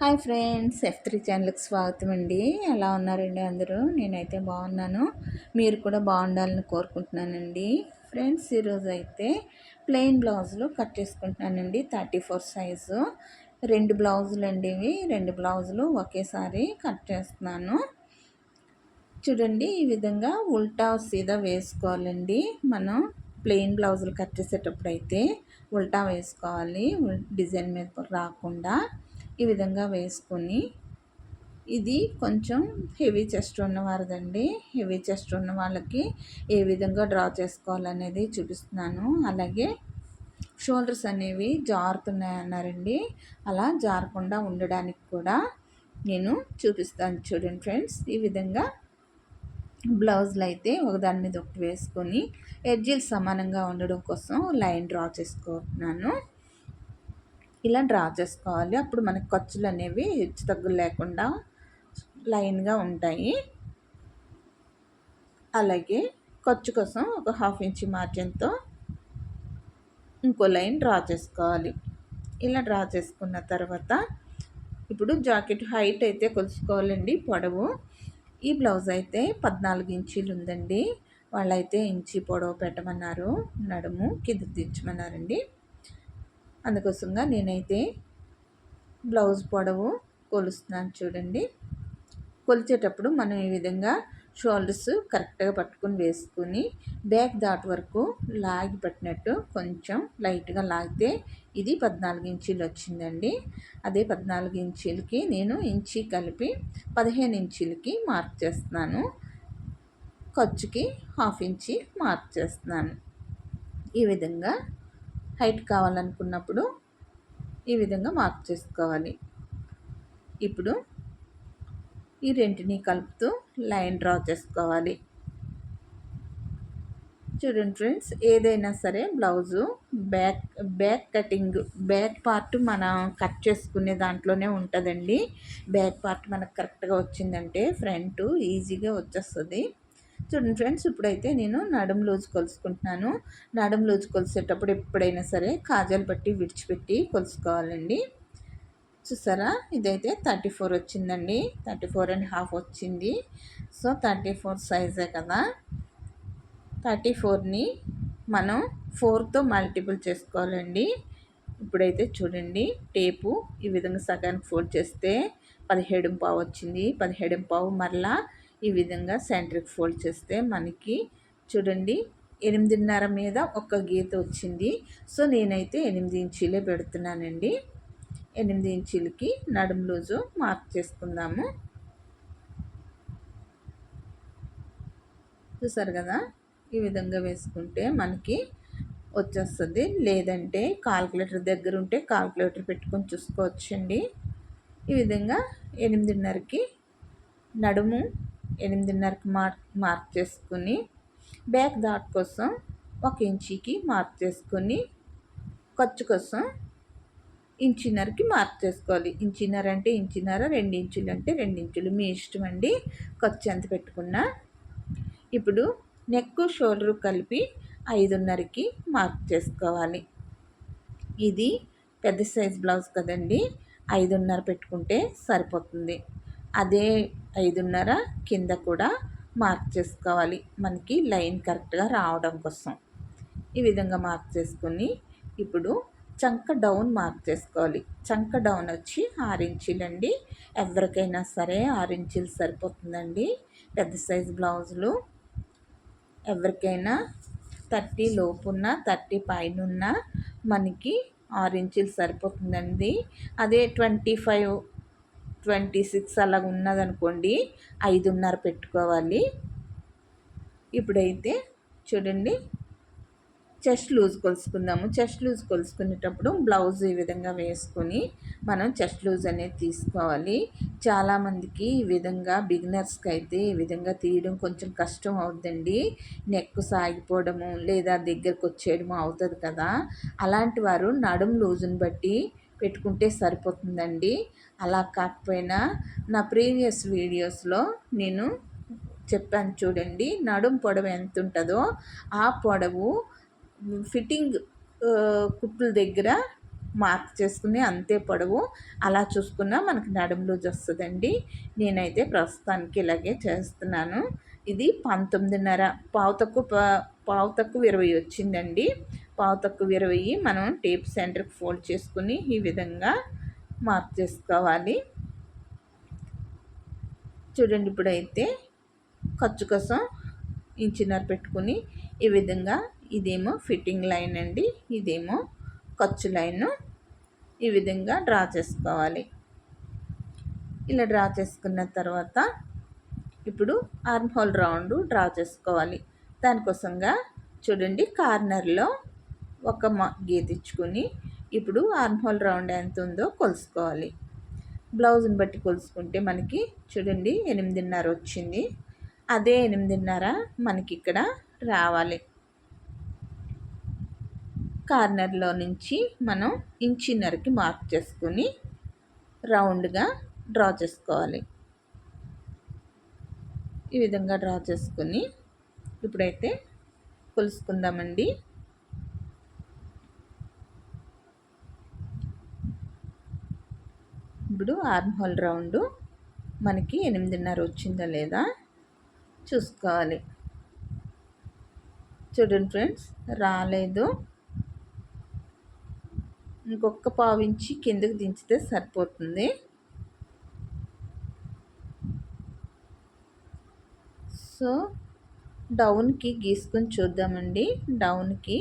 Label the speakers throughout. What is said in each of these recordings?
Speaker 1: Hi friends F three ఛానల్కి స్వాగతం అండి. ఎలా ఉన్నారండి అందరూ? నేనైతే బాగున్నాను. మీరు కూడా బాగుండాలని కోరుకుంటున్నానండి. ఫ్రెండ్స్ ఈరోజు అయితే ప్లెయిన్ బ్లౌజులు కట్ చేసుకుంటున్నానండి. Thirty four size. రెండు బ్లౌజులు అండి ఇవి. రెండు బ్లౌజులు ఒకేసారి కట్ చేస్తున్నాను. చూడండి ఈ విధంగా ఉల్టా సీదా వేసుకోవాలండి. మనం ప్లెయిన్ బ్లౌజులు కట్ చేసేటప్పుడు అయితే ఉల్టా వేసుకోవాలి. డిజైన్ మీద రాకుండా. ఈ విధంగా వేసుకొని ఇది కొంచెం హెవీ చెస్ట్ ఉన్నవారిదండి. హెవీ చెస్ట్ ఉన్న వాళ్ళకి ఏ విధంగా డ్రా చేసుకోవాలనేది చూపిస్తున్నాను. అలాగే షోల్డర్స్ అనేవి జారుతున్నాయి అన్నారండి అలా జారకుండా ఉండడానికి కూడా నేను చూపిస్తాను చూడండి ఫ్రెండ్స్. ఈ విధంగా బ్లౌజ్లు అయితే ఒకదాని మీద ఒకటి వేసుకొని ఎడ్జిల్ సమానంగా ఉండడం కోసం లైన్ డ్రా చేసుకుంటున్నాను. ఇలా డ్రా చేసుకోవాలి. అప్పుడు మనకి ఖర్చులు అనేవి హెచ్చు తగ్గులు లేకుండా లైన్గా ఉంటాయి. అలాగే ఖర్చు కోసం ఒక హాఫ్ ఇంచ్ మార్జిన్తో ఇంకో లైన్ డ్రా చేసుకోవాలి. ఇలా డ్రా చేసుకున్న తర్వాత ఇప్పుడు జాకెట్ హైట్ అయితే కొలుసుకోవాలండి పొడవు. ఈ బ్లౌజ్ అయితే పద్నాలుగు ఇంచీలు ఉందండి. వాళ్ళైతే ఇంచి పొడవు పెట్టమన్నారు. నడుము కింద దించమన్నారండి. అందుకోసంగా నేనైతే బ్లౌజ్ పొడవు కొలుస్తున్నాను చూడండి. కొలిచేటప్పుడు మనం ఈ విధంగా షోల్డర్స్ కరెక్ట్గా పట్టుకుని వేసుకుని బ్యాక్ దాట్ వరకు లాగి పట్టినట్టు కొంచెం లైట్గా లాగితే ఇది పద్నాలుగు ఇంచీలు వచ్చిందండి. అదే పద్నాలుగు ఇంచీలకి నేను ఇంచీ కలిపి పదిహేను ఇంచీలకి మార్క్ చేస్తున్నాను. ఖర్చుకి హాఫ్ ఇంచి మార్క్ చేస్తున్నాను. ఈ విధంగా హైట్ కావాలనుకున్నప్పుడు ఈ విధంగా మార్క్ చేసుకోవాలి. ఇప్పుడు ఈ రెంటిని కలుపుతూ లైన్ డ్రా చేసుకోవాలి. చూడండి ఫ్రెండ్స్ ఏదైనా సరే blouse back back cutting back part మనం కట్ చేసుకునే దాంట్లోనే ఉంటుందండి. బ్యాక్ పార్ట్ మనకు కరెక్ట్గా వచ్చిందంటే ఫ్రంట్ ఈజీగా వచ్చేస్తుంది. చూడండి ఫ్రెండ్స్ ఇప్పుడైతే నేను నడుము లూజు కొలుసుకుంటున్నాను. నడుము లూజు కొలిసేటప్పుడు ఎప్పుడైనా సరే కాజాలు పట్టి విడిచిపెట్టి కొలుసుకోవాలండి. చూసారా? ఇదైతే థర్టీ ఫోర్ వచ్చిందండి. థర్టీ ఫోర్ అండ్ హాఫ్ వచ్చింది. సో థర్టీ ఫోర్ సైజే కదా. థర్టీ ఫోర్ని మనం ఫోర్తో మల్టిపుల్ చేసుకోవాలండి. ఇప్పుడైతే చూడండి టేపు ఈ విధంగా సగానికి ఫోల్డ్ చేస్తే పదిహేడు పావు వచ్చింది. పదిహేడు పావు మరలా ఈ విధంగా సెంటర్కి ఫోల్డ్ చేస్తే మనకి చూడండి ఎనిమిదిన్నర మీద ఒక గీత వచ్చింది. సో నేనైతే ఎనిమిది ఇంచీలే పెడుతున్నానండి. ఎనిమిది ఇంచీలకి నడుము లూజు మార్క్ చేసుకుందాము. చూసారు కదా? ఈ విధంగా వేసుకుంటే మనకి వచ్చేస్తుంది. లేదంటే కాల్కులేటర్ దగ్గర ఉంటే కాల్కులేటర్ పెట్టుకొని చూసుకోవచ్చండి. ఈ విధంగా ఎనిమిదిన్నరకి నడుము ఎనిమిదిన్నరకి మార్క్ మార్క్ చేసుకుని బ్యాక్ దాట్ కోసం ఒక ఇంచీకి మార్క్ చేసుకొని ఖర్చు కోసం ఇంచిన్నరకి మార్క్ చేసుకోవాలి. ఇంచిన్నర అంటే ఇంచిన్నర రెండు ఇంచులు అంటే రెండు ఇంచులు. మీ ఇష్టం అండి ఖర్చు ఎంత పెట్టుకున్నా. ఇప్పుడు నెక్ షోల్డర్ కలిపి ఐదున్నరకి మార్క్ చేసుకోవాలి. ఇది పెద్ద సైజ్ బ్లౌజ్ కదండి ఐదున్నర పెట్టుకుంటే సరిపోతుంది. అదే ఐదున్నర కింద కూడా మార్క్ చేసుకోవాలి. మనకి లైన్ కరెక్ట్గా రావడం కోసం. ఈ విధంగా మార్క్ చేసుకుని ఇప్పుడు చంక డౌన్ మార్క్ చేసుకోవాలి. చంక డౌన్ వచ్చి ఆరు ఇంచులండి ఎవరికైనా సరే ఆరు ఇంచులు సరిపోతుందండి. పెద్ద సైజు బ్లౌజులు ఎవరికైనా థర్టీ లోపున్న థర్టీ పైన ఉన్న మనకి ఆరు ఇంచులు సరిపోతుందండి. అదే ట్వంటీ ఫైవ్ ట్వంటీ సిక్స్ అలా ఉన్నదనుకోండి ఐదున్నర పెట్టుకోవాలి. ఇప్పుడైతే చూడండి చెస్ట్ లూజ్ కొలుసుకుందాము. చెస్ట్ లూజ్ కొలుసుకునేటప్పుడు బ్లౌజ్ ఈ విధంగా వేసుకొని మనం చెస్ట్ లూజ్ అనేది తీసుకోవాలి. చాలామందికి ఈ విధంగా బిగినర్స్కి అయితే ఈ విధంగా తీయడం కొంచెం కష్టం అవుతుందండి నెక్ సాగిపోవడము లేదా దగ్గరకు వచ్చేయడము అవుతుంది కదా. అలాంటి వారు నడుము లూజుని బట్టి పెట్టుకుంటే సరిపోతుందండి. అలా కాకపోయినా నా ప్రీవియస్ వీడియోస్లో నేను చెప్పాను చూడండి నడుం పొడవు ఎంత ఉంటుందో ఆ పొడవు ఫిట్టింగ్ కుట్ల దగ్గర మార్క్ చేసుకుని అంతే పొడవు అలా చూసుకున్నా మనకి నడుము లూజ్ వస్తుందండి. నేనైతే ప్రస్తుతానికి ఇలాగే చేస్తున్నాను. ఇది పంతొమ్మిదిన్నర పావు తక్కువ పావు తక్కువ ఇరవై వచ్చిందండి. పావు తక్కువ ఇరవై మనం టేప్ సెంటర్కి ఫోల్డ్ చేసుకుని ఈ విధంగా మార్క్ చేసుకోవాలి. చూడండి ఇప్పుడైతే ఖర్చు కోసం ఇంచినర్ పెట్టుకుని ఈ విధంగా ఇదేమో ఫిట్టింగ్ లైన్ అండి ఇదేమో ఖర్చు లైన్. ఈ విధంగా డ్రా చేసుకోవాలి. ఇలా డ్రా చేసుకున్న తర్వాత ఇప్పుడు ఆర్మ్ హోల్ రౌండ్ డ్రా చేసుకోవాలి. దానికోసంగా చూడండి కార్నర్లో ఒక గీతిచ్చుకొని ఇప్పుడు ఆర్మ్ హోల్ రౌండ్ ఎంత ఉందో కొలుసుకోవాలి. బ్లౌజ్ని బట్టి కొలుసుకుంటే మనకి చూడండి ఎనిమిదిన్నర వచ్చింది. అదే ఎనిమిదిన్నర మనకి ఇక్కడ రావాలి. కార్నర్లో నుంచి మనం ఇంచిన్నరకి మార్క్ చేసుకొని రౌండ్గా డ్రా చేసుకోవాలి. ఈ విధంగా డ్రా చేసుకొని ఇప్పుడైతే కొలుసుకుందామండి. ఇప్పుడు ఆర్మ్ హోల్ రౌండ్ మనకి ఎనిమిదిన్నర వచ్చిందా లేదా చూసుకోవాలి. చూడండి ఫ్రెండ్స్ రాలేదు. ఇంకొక పావించి కిందకు దించితే సరిపోతుంది. సో డౌన్కి గీసుకొని చూద్దామండి. డౌన్కి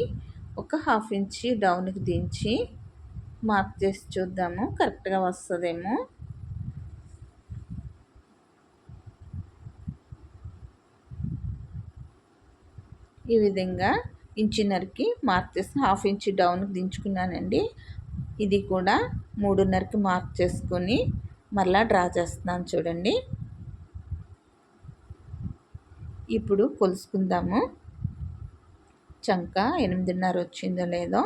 Speaker 1: ఒక హాఫ్ ఇంచి డౌన్కి దించి మార్క్ చేసి చూద్దాము. కరెక్ట్గా వస్తుందేమో. ఈ విధంగా ఇంచున్నరకి మార్క్ చేసి హాఫ్ ఇంచ్ డౌన్కి దించుకున్నానండి. ఇది కూడా మూడున్నరకి మార్క్ చేసుకొని మళ్ళా డ్రా చేస్తున్నాను చూడండి. ఇప్పుడు కొలుసుకుందాము. చంక ఎనిమిదిన్నర వచ్చిందో లేదో.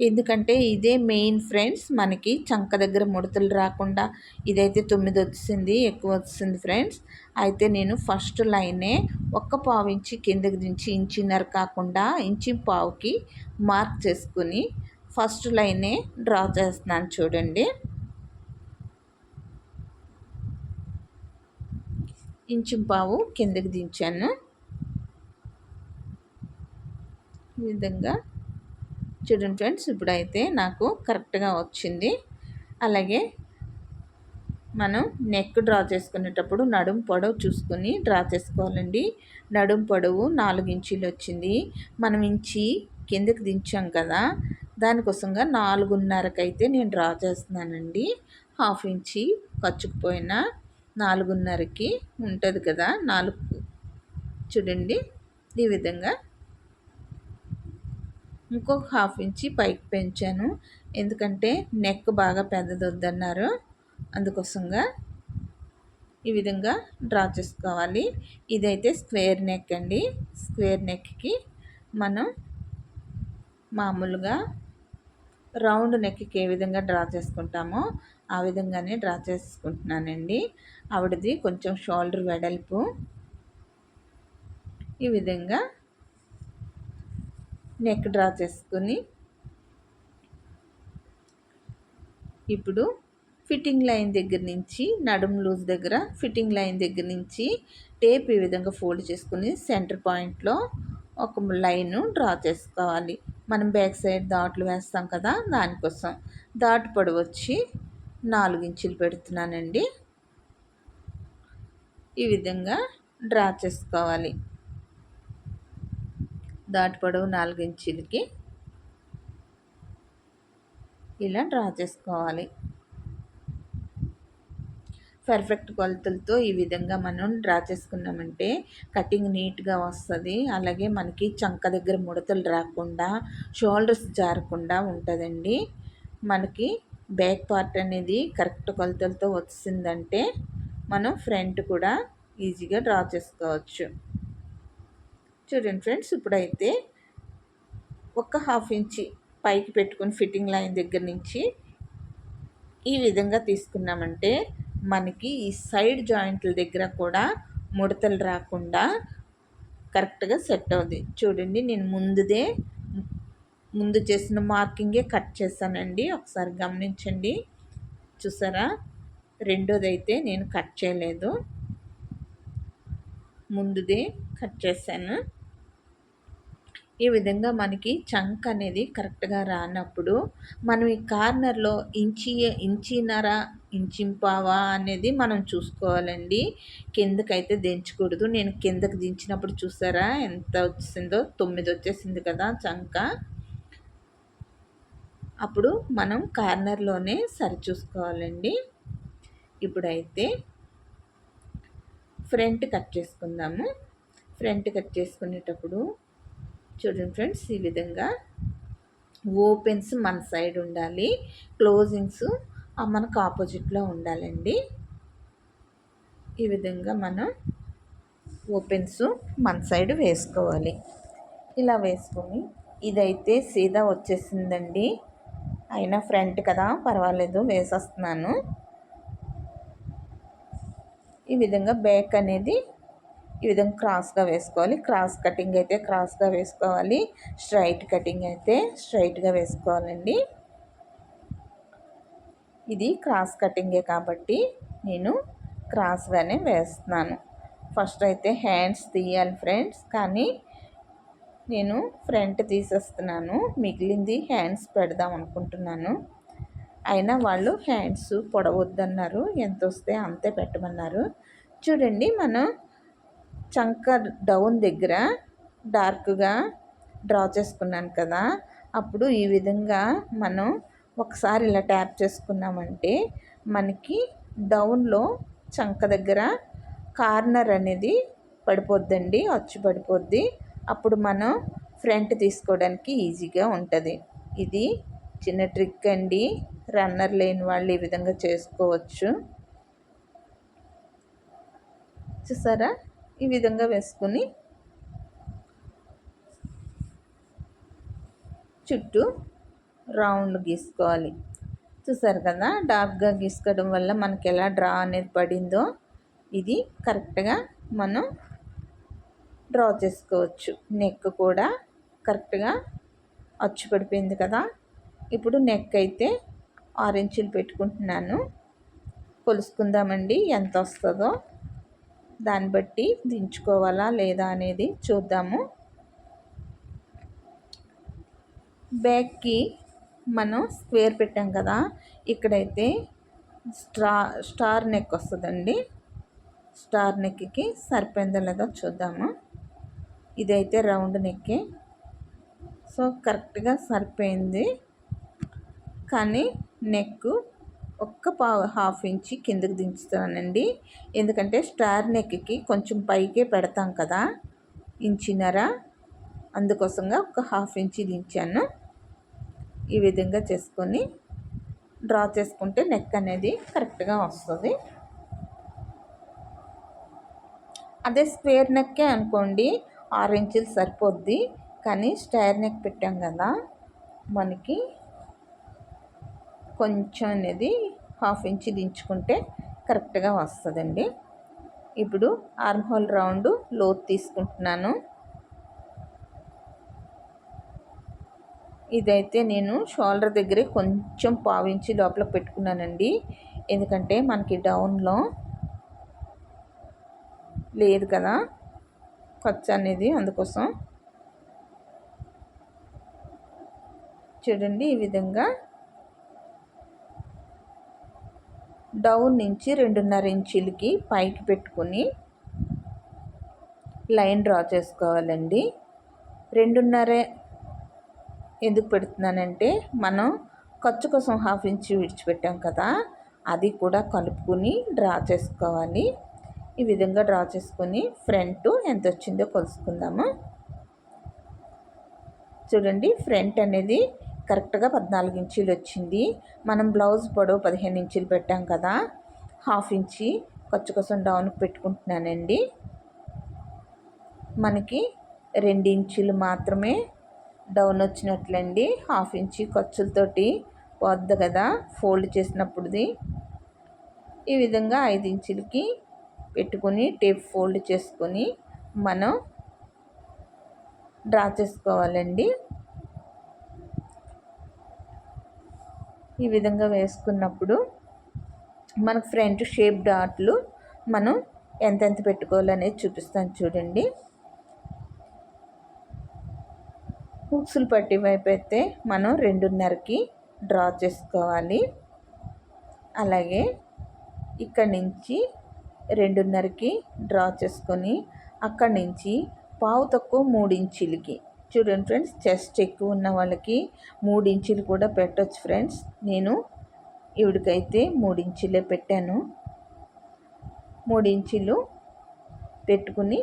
Speaker 1: ఎందుకంటే ఇదే మెయిన్ ఫ్రెండ్స్ మనకి చంక దగ్గర ముడతలు రాకుండా ఇదైతే తొమ్మిది వచ్చింది ఎక్కువ వచ్చింది ఫ్రెండ్స్. అయితే నేను ఫస్ట్ లైనే ఒక్క పావు ఇంచి కిందకి దించి ఇంచిన్నర కాకుండా ఇంచి పావుకి మార్క్ చేసుకుని ఫస్ట్ లైనే డ్రా చేస్తున్నాను చూడండి. ఇంచు పావు కిందకి దించాను. ఈ విధంగా చూడండి ఫ్రెండ్స్ ఇప్పుడైతే నాకు కరెక్ట్గా వచ్చింది. అలాగే మనం నెక్ డ్రా చేసుకునేటప్పుడు నడుం పొడవు చూసుకొని డ్రా చేసుకోవాలండి. నడుం పొడవు నాలుగు ఇంచీలు వచ్చింది. మనం ఇంచి కిందకి దించాం కదా దానికోసంగా నాలుగున్నరకైతే నేను డ్రా చేస్తున్నానండి. హాఫ్ ఇంచి ఖర్చుకుపోయిన నాలుగున్నరకి ఉంటుంది కదా నాలుగు చూడండి ఈ విధంగా ఇంకొక హాఫ్ ఇంచి పైకి పెంచాను. ఎందుకంటే నెక్ బాగా పెద్దది వద్దన్నారు అందుకోసంగా ఈ విధంగా డ్రా చేసుకోవాలి. ఇదైతే స్క్వేర్ నెక్ అండి. స్క్వేర్ నెక్కి మనం మామూలుగా రౌండ్ నెక్కి ఏ విధంగా డ్రా చేసుకుంటామో ఆ విధంగానే డ్రా చేసుకుంటున్నానండి. ఆవిడది కొంచెం షోల్డర్ వెడల్పు. ఈ విధంగా నెక్ డ్రా చేసుకొని ఇప్పుడు ఫిట్టింగ్ లైన్ దగ్గర నుంచి నడుం లూజ్ దగ్గర ఫిట్టింగ్ లైన్ దగ్గర నుంచి టేప్ ఈ విధంగా ఫోల్డ్ చేసుకుని సెంటర్ పాయింట్లో ఒక లైన్ డ్రా చేసుకోవాలి. మనం బ్యాక్ సైడ్ దాట్లు వేస్తాం కదా దానికోసం దాటు పొడవు వచ్చి నాలుగు ఇంచులు పెడుతున్నానండి. ఈ విధంగా డ్రా చేసుకోవాలి. దాటి పొడవు నాలుగించులకి. ఇలా డ్రా చేసుకోవాలి. పర్ఫెక్ట్ కొలతలతో ఈ విధంగా మనం డ్రా చేసుకున్నామంటే కటింగ్ నీట్గా వస్తుంది. అలాగే మనకి చంక దగ్గర ముడతలు రాకుండా షోల్డర్స్ జారకుండా ఉంటుందండి. మనకి బ్యాక్ పార్ట్ అనేది కరెక్ట్ కొలతలతో వచ్చిందంటే మనం ఫ్రంట్ కూడా ఈజీగా డ్రా చేసుకోవచ్చు. చూడండి ఫ్రెండ్స్ ఇప్పుడైతే ఒక హాఫ్ ఇంచి పైకి పెట్టుకుని ఫిట్టింగ్ లైన్ దగ్గర నుంచి ఈ విధంగా తీసుకున్నామంటే మనకి ఈ సైడ్ జాయింట్ల దగ్గర కూడా ముడతలు రాకుండా కరెక్ట్గా సెట్ అవుతుంది చూడండి నేను ముందుదే ముందు చేసిన మార్కింగే కట్ చేశానండి. ఒకసారి గమనించండి. చూసారా? రెండోది అయితే నేను కట్ చేయలేదు. ముందుదే కట్ చేశాను. ఈ విధంగా మనకి చంక్ అనేది కరెక్ట్గా రానప్పుడు మనం ఈ కార్నర్లో ఇంచి ఇంచినర ఇంచింపావా అనేది మనం చూసుకోవాలండి. కిందకైతే దించకూడదు. నేను కిందకి దించినప్పుడు చూసారా? ఎంత వచ్చిందో తొమ్మిది వచ్చేసింది కదా చంక అప్పుడు మనం కార్నర్లోనే సరి చూసుకోవాలండి ఇప్పుడైతే ఫ్రంట్ కట్ చేసుకుందాము. ఫ్రంట్ కట్ చేసుకునేటప్పుడు చూడండి ఫ్రెండ్స్ ఈ విధంగా ఓపెన్స్ మన సైడ్ ఉండాలి. క్లోజింగ్స్ మనకు ఆపోజిట్లో ఉండాలండి. ఈ విధంగా మనం ఓపెన్స్ మన సైడ్ వేసుకోవాలి. ఇలా వేసుకొని ఇదైతే సీదా వచ్చేసిందండి. అయినా ఫ్రంట్ కదా పర్వాలేదు వేసేస్తున్నాను. ఈ విధంగా బ్యాక్ అనేది ఈ విధంగా క్రాస్గా వేసుకోవాలి. క్రాస్ కటింగ్ అయితే క్రాస్గా వేసుకోవాలి. స్ట్రైట్ కటింగ్ అయితే స్ట్రైట్గా వేసుకోవాలండి. ఇది క్రాస్ కటింగే కాబట్టి నేను క్రాస్గానే వేస్తున్నాను. ఫస్ట్ అయితే హ్యాండ్స్ తీయాలి ఫ్రెండ్స్. కానీ నేను ఫ్రంట్ తీసేస్తున్నాను. మిగిలింది హ్యాండ్స్ పెడదాం అనుకుంటున్నాను. అయినా వాళ్ళు హ్యాండ్స్ పొడవద్దన్నారు. ఎంత వస్తే అంతే పెట్టమన్నారు. చూడండి మనం చంక డౌన్ దగ్గర డార్క్గా డ్రా చేసుకున్నాను కదా అప్పుడు ఈ విధంగా మనం ఒకసారి ఇలా ట్యాప్ చేసుకున్నామంటే మనకి డౌన్లో చంక దగ్గర కార్నర్ అనేది పడిపోద్దండి అచ్చు పడిపోద్ది. అప్పుడు మనం ఫ్రంట్ తీసుకోవడానికి ఈజీగా ఉంటుంది. ఇది చిన్న ట్రిక్ అండి. రన్నర్ లేని వాళ్ళు ఈ విధంగా చేసుకోవచ్చు. చూసారా? ఈ విధంగా వేసుకొని చుట్టూ రౌండ్ గీసుకోవాలి. చూసారు కదా? డార్క్గా గీసుకోవడం వల్ల మనకి ఎలా డ్రా అనేది పడిందో ఇది కరెక్ట్గా మనం డ్రా చేసుకోవచ్చు. నెక్ కూడా కరెక్ట్గా అచ్చు పడిపోయింది కదా? ఇప్పుడు నెక్ అయితే ఆరు పెట్టుకుంటున్నాను. కొలుసుకుందామండి. ఎంత వస్తుందో. దాన్ని బట్టి దించుకోవాలా లేదా అనేది చూద్దాము. బ్యాగ్కి మనం స్క్వేర్ పెట్టాం కదా ఇక్కడైతే స్ట్రా స్టార్ నెక్ వస్తుందండి. స్టార్ నెక్కి సరిపోయిందో లేదో చూద్దాము. ఇదైతే రౌండ్ నెక్కే. సో కరెక్ట్గా సరిపోయింది. కానీ నెక్ ఒక్క పా హాఫ్ ఇంచి కిందకి దించుతానండి. ఎందుకంటే స్టార్ నెక్కి కొంచెం పైకే పెడతాం కదా ఇంచినర అందుకోసంగా ఒక హాఫ్ ఇంచి దించాను. ఈ విధంగా చేసుకొని డ్రా చేసుకుంటే నెక్ అనేది కరెక్ట్గా వస్తుంది. అదే స్క్వేర్ నెక్కే అనుకోండి ఆరు ఇంచులు సరిపోద్ది. కానీ స్టైర్ నెక్ పెట్టాం కదా మనకి కొంచెం అనేది హాఫ్ ఇంచ్ దించుకుంటే కరెక్ట్గా వస్తుందండి. ఇప్పుడు ఆర్మ్ హోల్ రౌండ్ లోతు తీసుకుంటున్నాను. ఇదైతే నేను షోల్డర్ దగ్గరే కొంచెం పావించి లోపల పెట్టుకున్నానండి. ఎందుకంటే మనకి డౌన్లో లేదు కదా ఖర్చు అనేది అందుకోసం. చూడండి ఈ విధంగా డౌన్ నుంచి రెండున్నర ఇంచులకి పైకి పెట్టుకుని లైన్ డ్రా చేసుకోవాలండి. రెండున్నర ఎందుకు పెడుతున్నానంటే మనం ఖర్చు కోసం హాఫ్ ఇంచ్ విడిచిపెట్టాం కదా అది కూడా కలుపుకొని డ్రా చేసుకోవాలి. ఈ విధంగా డ్రా చేసుకొని ఫ్రంట్ ఎంత వచ్చిందో కొలుసుకుందాము. చూడండి ఫ్రంట్ అనేది కరెక్ట్గా పద్నాలుగు ఇంచీలు వచ్చింది. మనం బ్లౌజ్ పొడవు పదిహేను ఇంచీలు పెట్టాం కదా హాఫ్ ఇంచి ఖర్చు కోసం డౌన్కి పెట్టుకుంటున్నానండి. మనకి రెండు ఇంచులు మాత్రమే డౌన్ వచ్చినట్లండి. హాఫ్ ఇంచి ఖర్చులతోటి పోద్ది కదా ఫోల్డ్ చేసినప్పుడుది. ఈ విధంగా ఐదు ఇంచులకి పెట్టుకొని టేప్ ఫోల్డ్ చేసుకొని మనం డ్రా చేసుకోవాలండి. ఈ విధంగా వేసుకున్నప్పుడు మనకు ఫ్రంట్ షేప్ డాట్లు మనం ఎంతెంత పెట్టుకోవాలనేది చూపిస్తాను చూడండి. హుక్స్లు పట్టి వైపు అయితే మనం రెండున్నరకి డ్రా చేసుకోవాలి. అలాగే ఇక్కడి నుంచి రెండున్నరకి డ్రా చేసుకొని అక్కడి నుంచి పావు తక్కువ మూడు ఇంచులకి చూడండి ఫ్రెండ్స్ చెస్ట్ ఎక్కువ ఉన్న వాళ్ళకి మూడు ఇంచులు కూడా పెట్టచ్చు ఫ్రెండ్స్. నేను ఇవిడికైతే మూడు ఇంచులే పెట్టాను. మూడు ఇంచులు పెట్టుకుని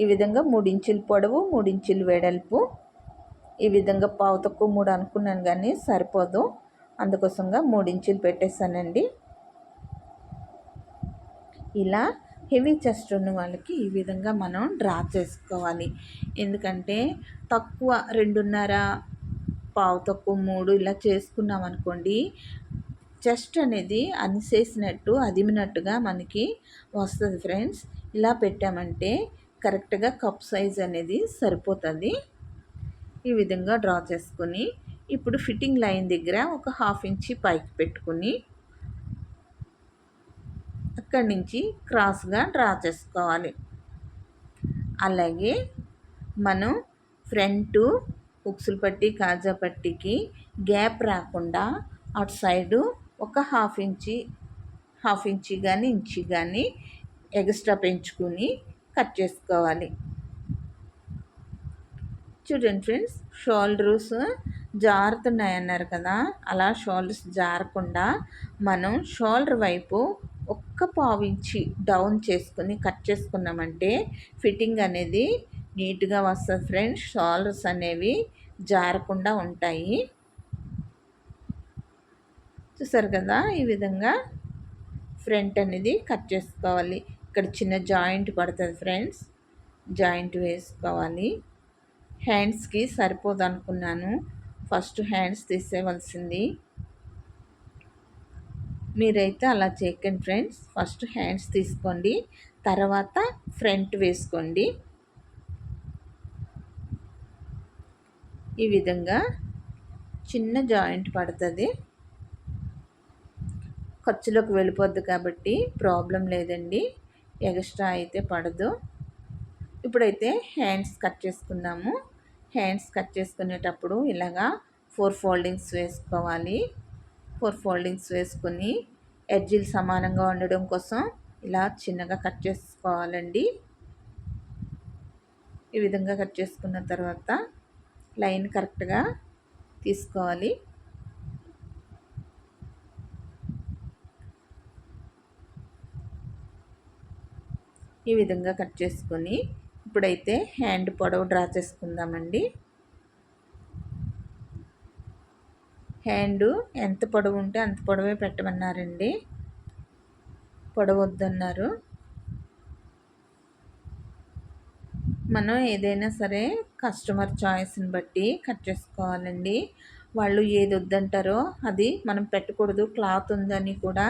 Speaker 1: ఈ విధంగా మూడు ఇంచులు పొడవు మూడు ఇంచులు వెడల్పు. ఈ విధంగా పావు తక్కువ మూడు అనుకున్నాను కానీ సరిపోదు. అందుకోసంగా మూడు ఇంచులు పెట్టేశానండి. ఇలా హెవీ చెస్ట్ ఉన్న వాళ్ళకి ఈ విధంగా మనం డ్రా చేసుకోవాలి. ఎందుకంటే తక్కువ రెండున్నర పావు తక్కువ మూడు ఇలా చేసుకున్నాం అనుకోండి చెస్ట్ అనేది అనిసేసినట్టు అదిమినట్టుగా మనకి వస్తుంది ఫ్రెండ్స్. ఇలా పెట్టామంటే కరెక్ట్గా కప్ సైజ్ అనేది సరిపోతుంది. ఈ విధంగా డ్రా చేసుకొని ఇప్పుడు ఫిట్టింగ్ లైన్ దగ్గర ఒక హాఫ్ ఇంచి పైకి పెట్టుకుని అక్కడి నుంచి క్రాస్గా డ్రా చేసుకోవాలి. అలాగే మనం ఫ్రంట్ ఉక్సులు పట్టి కాజా పట్టికి గ్యాప్ రాకుండా అటు సైడు ఒక హాఫ్ ఇంచి హాఫ్ ఇంచి కానీ ఇంచి కానీ ఎక్స్ట్రా పెంచుకుని కట్ చేసుకోవాలి. చూడండి ఫ్రెండ్స్ షోల్డర్స్ జారుతున్నాయి అన్నారు కదా అలా షోల్డర్స్ జారకుండా మనం షోల్డర్ వైపు ఒక్క పావు డౌన్ చేసుకుని కట్ చేసుకున్నామంటే ఫిట్టింగ్ అనేది నీట్గా వస్తుంది ఫ్రెండ్స్. షాల్స్ అనేవి జారకుండా ఉంటాయి. చూసారు కదా ఈ విధంగా ఫ్రంట్ అనేది కట్ చేసుకోవాలి. ఇక్కడ చిన్న జాయింట్ పడుతుంది ఫ్రెండ్స్. జాయింట్ వేసుకోవాలి. హ్యాండ్స్కి సరిపోదు అనుకున్నాను ఫస్ట్ హ్యాండ్స్ తీసేవలసింది మీరైతే అలా చేయకండి ఫ్రెండ్స్. ఫస్ట్ హ్యాండ్స్ తీసుకోండి. తర్వాత ఫ్రంట్ వేసుకోండి. ఈ విధంగా చిన్న జాయింట్ పడుతుంది. ఖర్చులోకి వెళ్ళిపోద్ది కాబట్టి ప్రాబ్లం లేదండి. ఎక్స్ట్రా అయితే పడదు. ఇప్పుడైతే హ్యాండ్స్ కట్ చేసుకుందాము. హ్యాండ్స్ కట్ చేసుకునేటప్పుడు ఇలాగా ఫోర్ ఫోల్డింగ్స్ వేసుకోవాలి. ఫోర్ ఫోల్డింగ్స్ వేసుకొని ఎడ్జీలు సమానంగా ఉండడం కోసం ఇలా చిన్నగా కట్ చేసుకోవాలండి. ఈ విధంగా కట్ చేసుకున్న తర్వాత లైన్ కరెక్ట్గా తీసుకోవాలి. ఈ విధంగా కట్ చేసుకొని ఇప్పుడైతే హ్యాండ్ పొడవు డ్రా చేసుకుందామండి. హ్యాండ్ ఎంత పొడవు ఉంటే అంత పొడవే పెట్టమన్నారండి. పొడవద్దన్నారు. మనం ఏదైనా సరే కస్టమర్ చాయిస్ని బట్టి కట్ చేసుకోవాలండి. వాళ్ళు ఏది వద్దంటారో అది మనం పెట్టకూడదు. క్లాత్ ఉందని కూడా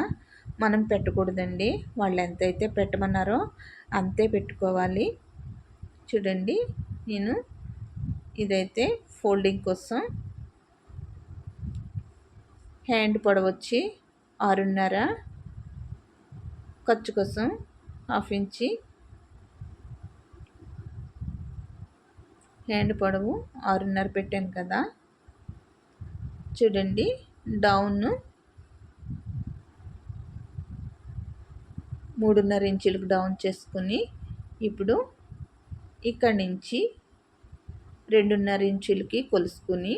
Speaker 1: మనం పెట్టకూడదండి. వాళ్ళు ఎంతైతే పెట్టమన్నారో అంతే పెట్టుకోవాలి. చూడండి నేను ఇదైతే ఫోల్డింగ్ కోసం హ్యాండ్ పొడవచ్చి ఆరున్నర. ఖర్చు కోసం హాఫ్ ఇంచి. హ్యాండ్ పొడవు ఆరున్నర పెట్టాను కదా. చూడండి డౌన్ మూడున్నర ఇంచులకు డౌన్ చేసుకుని ఇప్పుడు ఇక్కడి నుంచి రెండున్నర ఇంచులకి కొలుసుకుని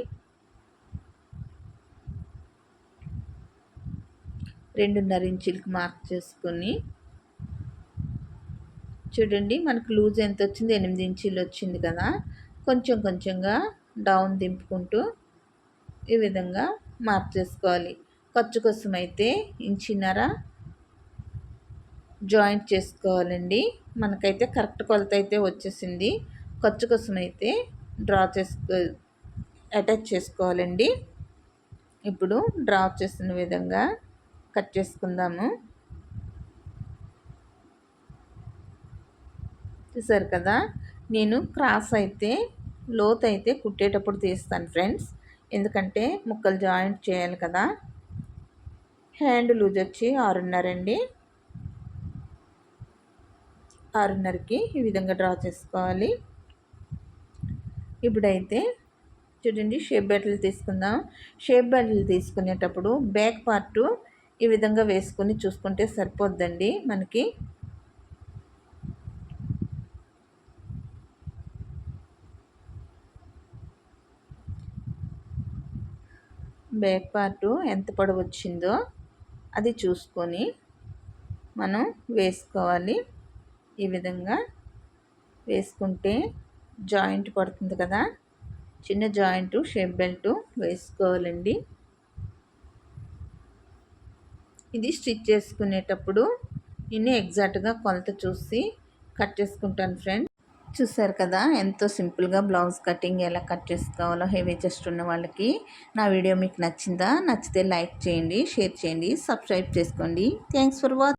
Speaker 1: రెండున్నర ఇంచులకు మార్క్ చేసుకొని. చూడండి మనకు లూజ్ ఎంత వచ్చింది? ఎనిమిది ఇంచులు వచ్చింది కదా. కొంచెం కొంచెంగా డౌన్ దింపుకుంటూ ఈ విధంగా మార్క్ చేసుకోవాలి. ఖర్చు కోసం అయితే ఇంచిన్నర జాయింట్ చేసుకోవాలండి. మనకైతే కరెక్ట్ కొలత అయితే వచ్చేసింది. ఖర్చు కోసం అయితే డ్రా చేసుకో అటాచ్ చేసుకోవాలండి. ఇప్పుడు డ్రా చేసిన విధంగా కట్ చేసుకుందాము. చూసారు కదా? నేను క్రాస్ అయితే లోత్ అయితే కుట్టేటప్పుడు తీస్తాను ఫ్రెండ్స్. ఎందుకంటే ముక్కలు జాయింట్ చేయాలి కదా. హ్యాండ్ లూజ్ వచ్చి ఆరున్నర అండి. ఆరున్నరకి ఈ విధంగా డ్రా చేసుకోవాలి. ఇప్పుడైతే చూడండి షేప్ బెల్ట్లు తీసుకుందాం. షేప్ బెల్ట్లు తీసుకునేటప్పుడు బ్యాక్ పార్టు ఈ విధంగా వేసుకొని చూసుకుంటే సరిపోద్దండి మనకి. బ్యాక్ పార్టు ఎంత పొడవు వచ్చిందో అది చూసుకొని మనం వేసుకోవాలి. ఈ విధంగా వేసుకుంటే జాయింట్ పడుతుంది కదా. చిన్న జాయింట్ షేప్ బెల్ట్ వేసుకోవాలండి. ఇది స్టిచ్ చేసుకునేటప్పుడు నేను ఎగ్జాక్ట్గా కొలత చూసి కట్ చేసుకుంటాను ఫ్రెండ్ చూసారు కదా ఎంతో సింపుల్గా బ్లౌజ్ కటింగ్ ఎలా కట్ చేసుకోవాలో హెవీ చెస్ట్ ఉన్న వాళ్ళకి నా వీడియో మీకు నచ్చిందా? నచ్చితే లైక్ చేయండి షేర్ చేయండి సబ్స్క్రైబ్ చేసుకోండి. Thanks for watch